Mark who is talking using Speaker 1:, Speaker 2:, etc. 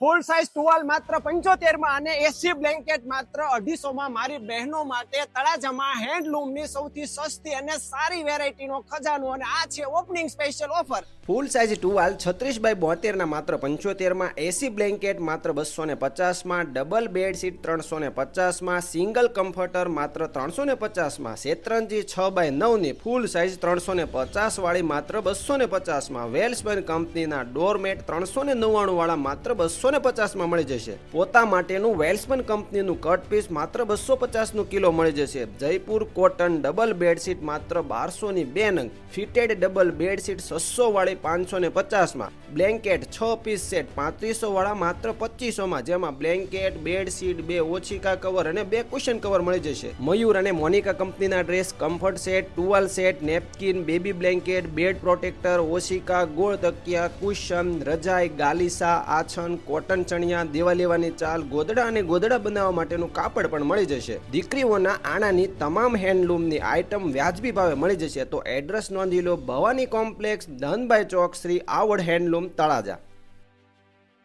Speaker 1: ફૂલ size ટુવાલ માત્ર પંચોતેરમાં અને એસી blanket માત્ર અઢીસો માં મારી બહેનો માટે તળાજામાં હેન્ડલૂમની સૌથી સસ્તી અને સારી વેરાયટી નો ખજાનો અને આ છે opening special offer
Speaker 2: full size ટુવાલ છત્રીસ બાય બોતેરના માત્ર પંચોતેરમાં એસી બ્લેન્કેટ માત્ર બસો ને પચાસમાં ડબલ બેડશીટ ત્રણસો ને પચાસમાં સિંગલ કમ્ફર્ટર માત્ર ત્રણસો ને પચાસમાં, શેત્રંજી છ બાય નવની ફૂલ સાઇઝ ત્રણસો ને પચાસવાળી માત્ર બસો ને પચાસમાં વેલ્સબેન કંપનીના ડોરમેટ ત્રણસો ને નવ્વાણુંવાળા માત્ર બસો ને પચાસમાં મળી જશે. પોતા માટેનું વેલ્સમેન કંપનીનું કટ પીસ માત્ર બસો પચાસનું કિલો મળી જશે. જયપુર કોટન ડબલ બેડશીટ માત્ર બારસોની બે નંગ ફિટેડ ડબલ બેડશીટ છસો વાળી પાંચસો ને પચાસમાં. બ્લેન્કેટ છ પીસ સેટ પાંત્રીસો વાળા માત્ર પચીસોમાં, જેમાં બ્લેન્કેટ, બેડશીટ, બે ઓછીકા કવર અને બે કુશન કવર મળી જશે. મયુર અને મોનિકા કંપનીના dress, comfort set, ટુવાલ set, napkin, baby blanket, bed protector ઓશિકા ગોળ તકિયા, કુશન, રજાઈ, ગાલીસા, આછન કોટન ચણિયા, દેવા લેવાની ચાલ, ગોદડા અને ગોદડા બનાવવા માટેનું કાપડ પણ મળી જશે. દીકરીઓના આણાની તમામ હેન્ડલૂમની આઇટમ વ્યાજબી ભાવે મળી જશે. તો એડ્રેસ નોંધી લો, ભવાની કોમ્પ્લેક્સ, ધનભાઈ ચોક, શ્રી આવડ હેન્ડલૂમ, તળાજા.